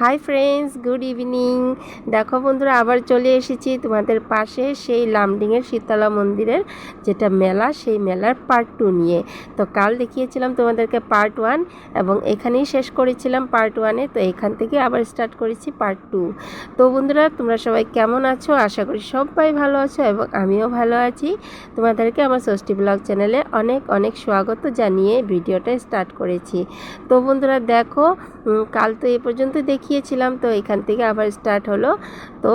Hi friends good evening দেখো বন্ধুরা, আবার চলে এসেছি তোমাদের পাশে সেই লামডিংয়ের শীতলা মন্দিরের যেটা মেলা, সেই মেলার পার্ট টু নিয়ে। তো কাল দেখিয়েছিলাম তোমাদেরকে পার্ট ওয়ান এবং এখানেই শেষ করেছিলাম পার্ট ওয়ানে তো এখান থেকে আবার স্টার্ট করেছি পার্ট টু তো বন্ধুরা, তোমরা সবাই কেমন আছো? আশা করি সবাই ভালো আছো এবং আমিও ভালো আছি। তোমাদেরকে আমার ষষ্ঠী ব্লগ চ্যানেলে অনেক অনেক স্বাগত জানিয়ে ভিডিওটা স্টার্ট করেছি। তো বন্ধুরা, দেখো কাল তো এ পর্যন্ত দেখিয়েছিলাম, তো এখান থেকে আবার স্টার্ট হলো। তো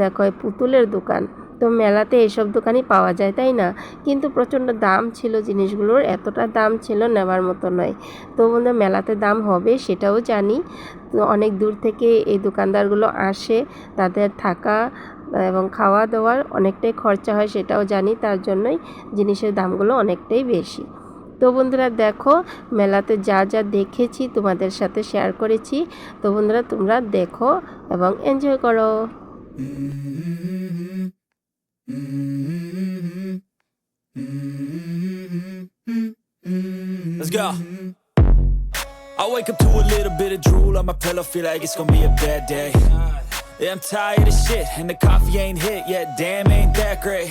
দেখো পুতুলের দোকান। তো মেলাতে এসব দোকানই পাওয়া যায়, তাই না? কিন্তু প্রচণ্ড দাম ছিল জিনিসগুলোর, এতটা দাম ছিল নেওয়ার মতো নয়। তো বন্ধু মেলাতে দাম হবে সেটাও জানি। তো অনেক দূর থেকে এই দোকানদারগুলো আসে, তাদের থাকা এবং খাওয়া দাওয়ার অনেকটাই খরচা হয় সেটাও জানি। তার জন্যই জিনিসের দামগুলো অনেকটাই বেশি। তো বন্ধুরা দেখো মেলাতে যা যা দেখেছি তোমাদের সাথে শেয়ার করেছি তো বন্ধুরা তোমরা দেখো এবং এনজয় করো. I wake up to a little bit of drool on my pillow, feel like it's gonna be a bad day. Yeah, I'm tired of shit, and the coffee ain't hit yet. Damn, ain't that great.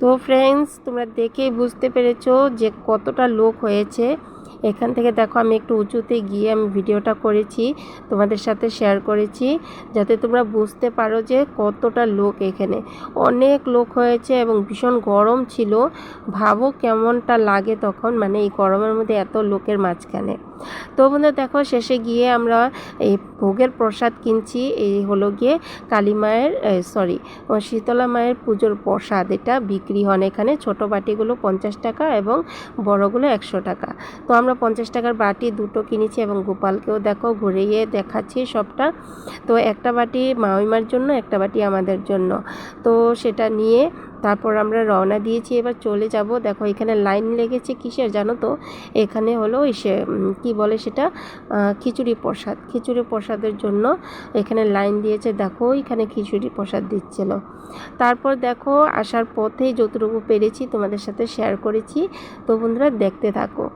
তো friends তোমরা দেখেই বুঝতে পেরেছ যে কতটা লোক হয়েছে। এখান থেকে দেখো আমি একটু উঁচুতে গিয়ে আমি ভিডিওটা করেছি, তোমাদের সাথে শেয়ার করেছি, যাতে তোমরা বুঝতে পারো যে কতটা লোক এখানে। অনেক লোক হয়েছে এবং ভীষণ গরম ছিল। ভাবো কেমনটা লাগে তখন মানে এই গরমের মধ্যে এত লোকের মাঝখানে। তো বন্ধু দেখো, শেষে গিয়ে আমরা এই ভোগের প্রসাদ কিনছি। এই হলো গিয়ে কালী মায়ের সরি শীতলা মায়ের পুজোর প্রসাদ। এটা বিক্রি হন এখানে ছোট বাটিগুলো পঞ্চাশ টাকা এবং বড়গুলো একশো টাকা। তো আমরা পঞ্চাশ টাকার বাটি দুটো কিনেছি এবং গোপালকেও দেখো, ঘুরিয়ে দেখাচ্ছি সবটা। তো একটা বাটি মামিমার জন্য, একটা বাটি আমাদের জন্য। তো সেটা নিয়ে তারপর আমরা রওনা দিয়েছি, এবার চলে যাব। দেখো, এখানে লাইন লেগেছে কিসের জানো তো? এখানে হলো সে কি বলে সেটা? খিচুড়ি প্রসাদ। খিচুড়ি প্রসাদের জন্য এখানে লাইন দিয়েছে, দেখো, এখানে খিচুড়ি প্রসাদ দিচ্ছিল। তারপর দেখো, আসার পথেই যতটুকু পেরেছি তোমাদের সাথে শেয়ার করেছি। তো বন্ধুরা, দেখতে থাকো।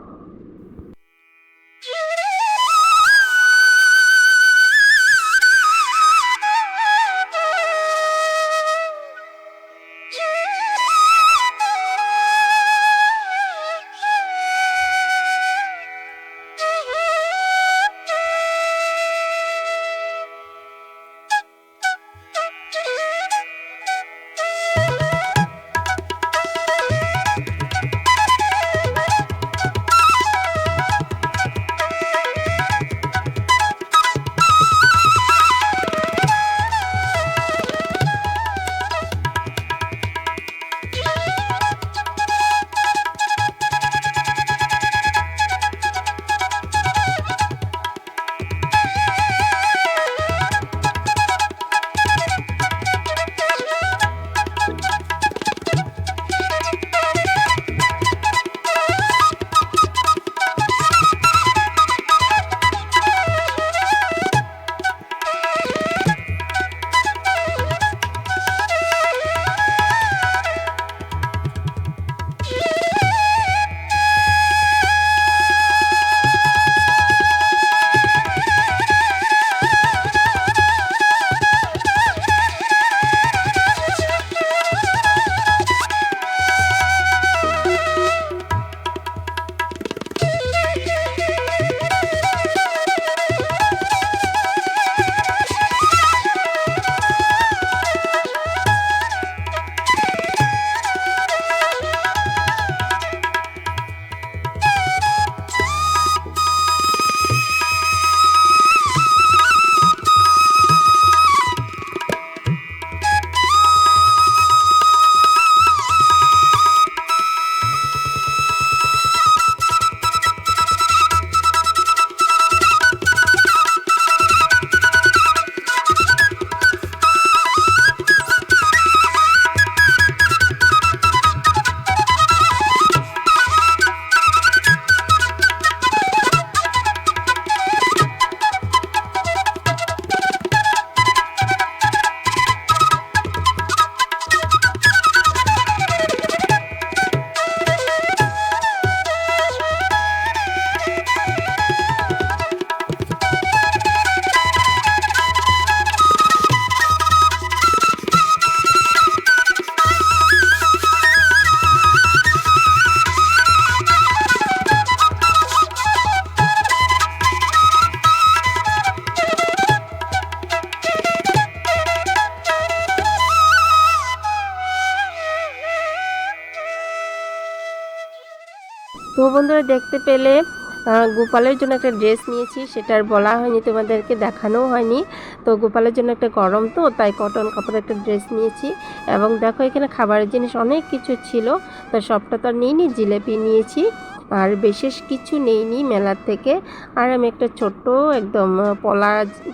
তো বন্ধুরা দেখতে পেলে গোপালের জন্য একটা ড্রেস নিয়েছি সেটার বলা হয়নি, তোমাদেরকে দেখানোও হয়নি। তো গোপালের জন্য একটা গরম তো, তাই কটন কাপড়ের একটা ড্রেস নিয়েছি। এবং দেখো এখানে খাবারের জিনিস অনেক কিছু ছিল, তো সবটা তো নিইনি, জিলেপি নিয়েছি। আর বিশেষ কিছু নেইনি মেলার থেকে। আর আমি একটা ছোট্ট একদম পলা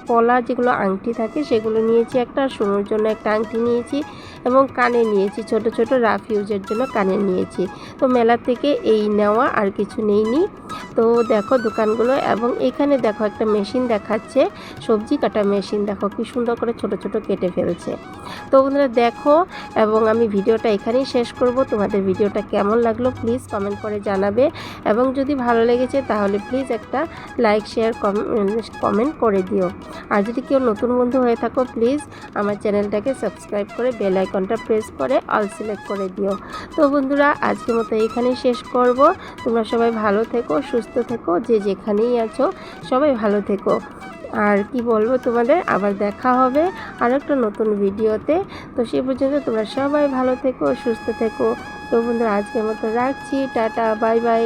পলা যেগুলো আংটি থাকে সেগুলো নিয়েছি একটা সোনোর জন্য একটা আংটি নিয়েছি এবং কানে নিয়েছি, ছোট ছোট রাফ ইউজের জন্য কানে নিয়েছি। তো মেলার থেকে এই নেওয়া আর কিছু নেইনি। তো দেখো দোকানগুলো এবং এখানে দেখো একটা মেশিন দেখাচ্ছে, সবজি কাটা মেশিন। দেখো কি সুন্দর করে ছোট ছোট কেটে ফেলছে। তো বন্ধুরা দেখো এবং আমি ভিডিওটা এখানেই শেষ করব। তোমাদের ভিডিওটা কেমন লাগল প্লিজ কমেন্ট করে জানাবে এবং যদি ভালো লেগেছে তাহলে প্লিজ একটা লাইক শেয়ার কমেন্ট করে দিও। আর যদি কেউ নতুন বন্ধু হয়ে থাকো প্লিজ আমার চ্যানেলটাকে সাবস্ক্রাইব করে বেল আইকনটা প্রেস করে অল সিলেক্ট করে দিও। তো বন্ধুরা আজকের মতো এখানেই শেষ করব। তোমরা সবাই ভালো থেকো সুস্থ থেকো, যে যেখানেই আছো, সবাই ভালো থেকো। আর কি বলব তোমাদের, আবার দেখা হবে আর একটা নতুন ভিডিওতে। তো সে পর্যন্ত তোমরা সবাই ভালো থেকো, সুস্থ থেকো। তো বন্ধুরা, আজকের মতো রাখছি, টাটা, বাই বাই।